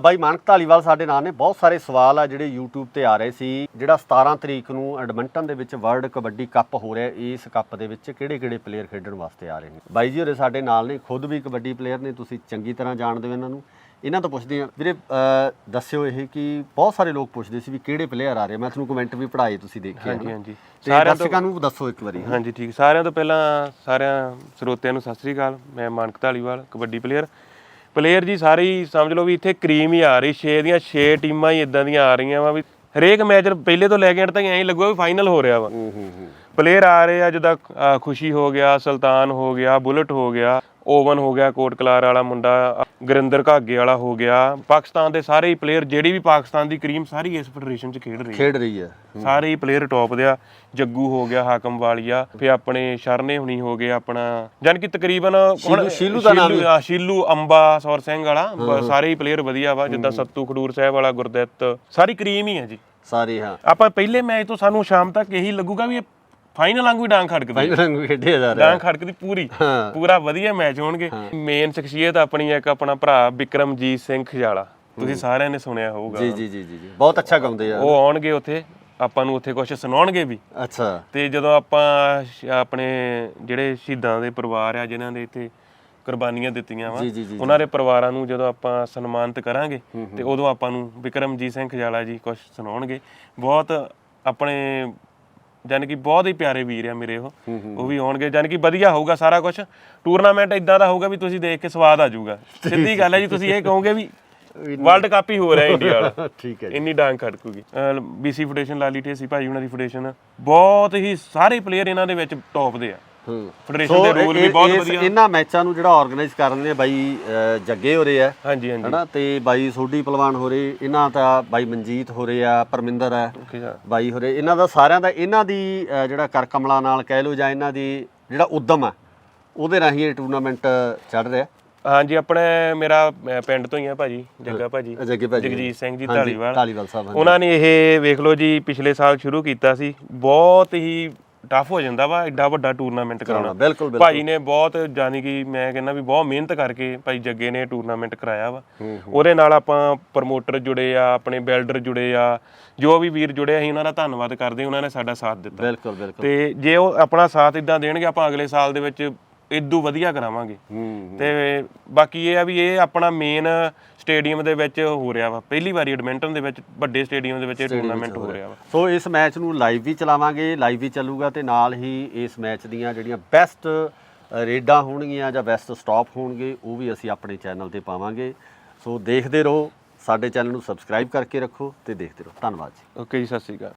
ਬਾਈ ਮਾਨਕ ਢਾਲੀਵਾਲ ਸਾਡੇ ਨਾਲ ਨੇ। ਬਹੁਤ ਸਾਰੇ ਸਵਾਲ ਆ ਜਿਹੜੇ YouTube ਤੇ ਆ ਰਹੇ ਸੀ। ਜਿਹੜਾ 17 ਤਰੀਕ ਨੂੰ ਐਡਮਿੰਟਨ ਦੇ ਵਿੱਚ ਵਰਲਡ ਕਬੱਡੀ ਕੱਪ ਹੋ ਰਿਹਾ ਇਸ ਕੱਪ ਦੇ ਵਿੱਚ ਕਿਹੜੇ-ਕਿਹੜੇ ਪਲੇਅਰ ਖੇਡਣ ਵਾਸਤੇ ਆ ਰਹੇ ਨੇ? ਬਾਈ ਜੀ ਹੋਰੇ ਸਾਡੇ ਨਾਲ ਨੇ ਖੁਦ ਵੀ ਕਬੱਡੀ ਪਲੇਅਰ ਨੇ ਤੁਸੀਂ ਚੰਗੀ ਤਰ੍ਹਾਂ ਜਾਣਦੇ ਹੋ ਇਹਨਾਂ ਨੂੰ। ਇਹਨਾਂ ਤੋਂ ਪੁੱਛਦੇ ਆ ਵੀਰੇ ਦੱਸਿਓ ਇਹ ਕਿ ਬਹੁਤ ਸਾਰੇ ਲੋਕ ਪੁੱਛਦੇ ਸੀ ਵੀ ਕਿਹੜੇ ਪਲੇਅਰ ਆ ਰਹੇ ਮੈਂ ਤੁਹਾਨੂੰ ਕਮੈਂਟ ਵੀ ਪੜਾਏ ਤੁਸੀਂ ਦੇਖੇ ਹਾਂਜੀ? ਹਾਂਜੀ। ਸਾਰਿਆਂ ਤੋਂ ਦਰਸ਼ਕਾਂ ਨੂੰ ਦੱਸੋ ਇੱਕ ਵਾਰੀ। ਹਾਂਜੀ ਠੀਕ। ਸਾਰਿਆਂ ਤੋਂ ਪਹਿਲਾਂ ਸਾਰਿਆਂ ਸਰੋਤਿਆਂ ਨੂੰ ਸਤਿ ਸ੍ਰੀ ਅਕਾਲ। ਮੈਂ ਮਾਨਕ ਢਾਲੀਵਾਲ ਕਬੱਡੀ ਪਲੇਅਰ ਪਲੇਅਰ ਜੀ ਸਾਰੇ ਹੀ ਸਮਝ ਲਓ ਵੀ ਇੱਥੇ ਕਰੀਮ ਹੀ ਆ ਰਹੀ 6 ਦੀਆਂ 6 ਟੀਮਾਂ ਹੀ ਇਦਾਂ ਦੀਆਂ ਆ ਰਹੀਆਂ ਵਾ ਵੀ ਹਰੇਕ ਮੈਚ ਪਹਿਲੇ ਤੋਂ ਲੈ ਕੇ ਅੰਤ ਤੱਕ ਐਂ ਲੱਗੂਗਾ ਵੀ ਫਾਈਨਲ ਹੋ ਰਿਹਾ ਵਾ। ਹੂੰ ਹੂੰ ਹੂੰ। ਪਲੇਅਰ ਆ ਰਹੇ ਆ ਜਿੱਦਾਂ ਖੁਸ਼ੀ ਹੋ ਗਿਆ ਸੁਲਤਾਨ ਹੋ ਗਿਆ ਬੁਲਟ ਹੋ ਗਿਆ ਓਵਨ ਹੋ ਗਿਆ ਕੋਟ ਕਲਾਰ ਵਾਲਾ ਮੁੰਡਾ ਗੁਰਿੰਦਰ ਘਾਗੇ ਵਾਲਾ ਹੋ ਗਿਆ। ਪਾਕਿਸਤਾਨ ਦੇ ਸਾਰੇ ਹੀ ਪਲੇਅਰ ਜਿਹੜੀ ਵੀ ਪਾਕਿਸਤਾਨ ਦੀ ਕਰੀਮ ਸਾਰੀ ਇਸ ਫੈਡਰੇਸ਼ਨ 'ਚ ਖੇਡ ਰਹੀ ਹੈ। ਖੇਡ ਰਹੀ ਹੈ। ਸਾਰੇ ਹੀ ਪਲੇਅਰ ਟੌਪ ਦੇ ਆ। ਜੱਗੂ ਹੋ ਗਿਆ ਹਾਕਮ ਵਾਲੀਆ ਫੇ ਆਪਣੇ ਸ਼ਰਨੇ ਹੁਣੀ ਹੋ ਗਏ ਆਪਣਾ ਜਾਨ ਕਿ ਤਕਰੀਬਨ ਹੁਣ ਸ਼ੀਲੂ ਦਾ ਨਾਮ ਸ਼ੀਲੂ- ਹਾਂ, ਸ਼ੀਲੂ ਅੰਬਾ ਸੌਰ ਸਿੰਘ ਵਾਲਾ ਸਾਰੇ ਹੀ ਪਲੇਅਰ ਵਧੀਆ ਵਾ ਜਿੱਦਾਂ ਸੱਤੂ ਖਡੂਰ ਸਾਹਿਬ ਵਾਲਾ ਗੁਰਦਿੱਤ ਸਾਰੀ ਕਰੀਮ ਹੀ ਹੈ ਜੀ। ਸਾਰੇ ਹਾਂ। ਆਪਾਂ ਪਹਿਲੇ ਮੈਚ ਤੋਂ ਸਾਨੂੰ ਸ਼ਾਮ ਤੱਕ ਇਹੀ ਲੱਗੂਗਾ ਵੀ ਇਹ ਫਾਈਨਲ ਵਾਂਗੂ ਡਾਂਗ ਖੜਕਦੀ ਫਾਈਨਲ ਨੂੰ ਖੇਡਿਆ ਜਾ ਰਿਹਾ। ਡਾਂਗ ਖੜਕਦੀ ਪੂਰੀ। ਪੂਰਾ ਵਧੀਆ ਮੈਚ ਹੋਣਗੇ। ਮੇਨ ਸ਼ਖਸੀਅਤ ਆਪਣੀ ਇੱਕ ਆਪਣਾ ਭਰਾ ਵਿਕਰਮਜੀਤ ਸਿੰਘ ਖਜਾਲਾ ਤੁਸੀਂ ਸਾਰਿਆਂ ਨੇ ਸੁਣਿਆ ਹੋਊਗਾ। ਜੀ ਜੀ ਜੀ ਜੀ ਬਹੁਤ ਅੱਛਾ ਗਾਉਂਦੇ ਆ। ਉਹ ਆਉਣਗੇ ਉੱਥੇ। ਆਪਾਂ ਨੂੰ ਉੱਥੇ ਕੁਝ ਸੁਣਾਉਣਗੇ ਵੀ। ਅੱਛਾ। ਤੇ ਜਦੋਂ ਆਪਾਂ ਆਪਣੇ ਜਿਹੜੇ ਸ਼ਹੀਦਾਂ ਦੇ ਪਰਿਵਾਰ ਆ ਜਿਨ੍ਹਾਂ ਦੇ ਇੱਥੇ ਕੁਰਬਾਨੀਆਂ ਦਿੱਤੀਆਂ ਵਾ ਉਹਨਾਂ ਦੇ ਪਰਿਵਾਰਾਂ ਨੂੰ ਜਦੋਂ ਆਪਾਂ ਸਨਮਾਨਿਤ ਕਰਾਂਗੇ ਤੇ ਉਦੋਂ ਆਪਾਂ ਨੂੰ ਵਿਕਰਮਜੀਤ ਸਿੰਘ ਖਜਾਲਾ ਜੀ ਕੁਝ ਸੁਣਾਉਣਗੇ। ਬਹੁਤ ਆਪਣੇ ਜਾਨ ਕਿ ਬਹੁਤ ਹੀ ਪਿਆਰੇ ਵੀਰ ਆ ਮੇਰੇ ਉਹ। ਉਹ ਵੀ ਆਉਣਗੇ ਜਾਨ ਕਿ ਵਧੀਆ ਹੋਊਗਾ ਸਾਰਾ ਕੁਝ ਟੂਰਨਾਮੈਂਟ ਇਦਾਂ ਦਾ ਹੋਊਗਾ ਵੀ ਤੁਸੀਂ ਦੇਖ ਕੇ ਸਵਾਦ ਆ ਜਾਊਗਾ। ਸਿੱਧੀ ਗੱਲ ਹੈ ਜੀ ਤੁਸੀਂ ਇਹ ਕਹੋਗੇ ਵੀ ਵਰਲਡ ਕੱਪ ਹੀ ਹੋ ਰਿਹਾ ਇੰਡੀਆ ਵਾਲਾ। ਠੀਕ ਹੈ ਇੰਨੀ ਡਾਂਗ ਖੜਕੂਗੀ। ਬੀਸੀ ਫੈਡਰੇਸ਼ਨ ਲਾਲੀ ਢੇਸੀ ਭਾਈ ਉਹਨਾਂ ਦੀ ਫੈਡਰੇਸ਼ਨ ਬਹੁਤ ਹੀ ਸਾਰੇ ਪਲੇਅਰ ਇਹਨਾਂ ਦੇ ਵਿੱਚ ਟੌਪ ਦੇ ਆ। ਹੂੰ। ਫੈਡਰੇਸ਼ਨ ਦੇ ਰੂਲ ਵੀ ਬਹੁਤ ਵਧੀਆ। ਇਹਨਾਂ ਮੈਚਾਂ ਨੂੰ ਜਿਹੜਾ ਆਰਗੇਨਾਈਜ਼ ਕਰਨ ਨੇ ਬਾਈ ਜੱਗੇ ਹੋ ਰਹੇ ਆ। ਹਾਂਜੀ ਹਾਂਜੀ। ਹਨਾ? ਤੇ ਬਾਈ ਸੋਢੀ ਪਹਿਲਵਾਨ ਹੋ ਰਹੇ ਇਹਨਾਂ ਦਾ ਬਾਈ ਮਨਜੀਤ ਹੋ ਰਹੇ ਆ ਪਰਮਿੰਦਰ ਜੀ ਬਾਈ ਹੋ। ਰਹੇ ਇਹਨਾਂ ਦਾ ਸਾਰਿਆਂ ਦਾ ਇਹਨਾਂ ਦੀ ਜਿਹੜਾ ਕਰ ਕਮਲਾ ਨਾਲ ਕਹਿ ਲਓ ਜਾਂ ਇਹਨਾਂ ਦੀ ਜਿਹੜਾ ਉਦਮ ਆ ਉਹਦੇ ਰਾਹੀਂ ਇਹ ਟੂਰਨਾਮੈਂਟ ਚੜ ਰਿਹਾ। ਹਾਂਜੀ ਆਪਣੇ ਮੇਰਾ ਪਿੰਡ ਤੋਂ ਹੀ ਆ ਭਾਜੀ ਜੱਗਾ ਭਾਜੀ। ਜੱਗੇ ਭਾਜੀ। ਜਗਜੀਤ ਸਿੰਘ ਜੀ ਢਾਲੀਵਾਲ ਢਾਲੀਵਾਲ ਸਾਹਿਬ। ਉਹਨਾਂ ਨੇ ਇਹ ਵੇਖ ਲਓ ਜੀ ਪਿਛਲੇ ਸਾਲ ਸ਼ੁਰੂ ਕੀਤਾ ਸੀ। ਬਹੁਤ ਹੀ ਟਫ ਹੋ ਜਾਂਦਾ ਵਾ ਐਡਾ ਵੱਡਾ ਟੂਰਨਾਮੈਂਟ ਕਰਾਉਣਾ। ਬਿਲਕੁਲ ਬਿਲਕੁਲ। ਭਾਜੀ ਨੇ ਬਹੁਤ ਜਾਨੀ ਕਿ ਮੈਂ ਕਹਿੰਦਾ ਵੀ ਬਹੁਤ ਮਿਹਨਤ ਕਰਕੇ ਭਾਈ ਜੱਗੇ ਨੇ ਟੂਰਨਾਮੈਂਟ ਕਰਾਇਆ ਵਾ। ਉਹਦੇ ਨਾਲ ਆਪਾਂ ਪ੍ਰਮੋਟਰ ਜੁੜੇ ਆ ਆਪਣੇ ਬਿਲਡਰ ਜੁੜੇ ਆ ਜੋ ਵੀ ਵੀਰ ਜੁੜੇ ਅਸੀਂ ਉਹਨਾਂ ਦਾ ਧੰਨਵਾਦ ਕਰਦੇ ਉਹਨਾਂ ਨੇ ਸਾਡਾ ਸਾਥ ਦਿੱਤਾ। ਬਿਲਕੁਲ ਬਿਲਕੁਲ। ਤੇ ਜੇ ਉਹ ਆਪਣਾ ਸਾਥ ਇਦਾਂ ਦੇਣਗੇ ਆਪਾਂ ਅਗਲੇ ਸਾਲ ਦੇ ਵਿੱਚ ਇਦੋਂ ਵਧੀਆ ਕਰਾਵਾਂਗੇ। ਤੇ ਬਾਕੀ ਇਹ ਆ ਵੀ ਇਹ ਆਪਣਾ ਮੇਨ ਸਟੇਡੀਅਮ ਦੇ ਵਿੱਚ ਹੋ ਰਿਹਾ ਵਾ। ਪਹਿਲੀ ਵਾਰੀ ਐਡਮਿੰਟਨ ਦੇ ਵਿੱਚ ਵੱਡੇ ਸਟੇਡੀਅਮ ਦੇ ਵਿੱਚ ਇਹ ਟੂਰਨਾਮੈਂਟ ਹੋ ਰਿਹਾ ਵਾ। ਸੋ ਇਸ ਮੈਚ ਨੂੰ ਲਾਈਵ ਵੀ ਚਲਾਵਾਂਗੇ ਲਾਈਵ ਵੀ ਚੱਲੂਗਾ ਤੇ ਨਾਲ ਹੀ ਇਸ ਮੈਚ ਦੀਆਂ ਜਿਹੜੀਆਂ ਬੈਸਟ ਰੇਡਾਂ ਹੋਣਗੀਆਂ ਜਾਂ ਬੈਸਟ ਸਟਾਪ ਹੋਣਗੇ ਉਹ ਵੀ ਅਸੀਂ ਆਪਣੇ ਚੈਨਲ ਤੇ ਪਾਵਾਂਗੇ। ਸੋ ਦੇਖਦੇ ਰਹੋ ਸਾਡੇ ਚੈਨਲ ਨੂੰ ਸਬਸਕ੍ਰਾਈਬ ਕਰਕੇ ਰੱਖੋ ਤੇ ਦੇਖਦੇ ਰਹੋ। ਧੰਨਵਾਦ ਜੀ। ਓਕੇ ਜੀ ਸਤਿ ਸ਼੍ਰੀ ਅਕਾਲ।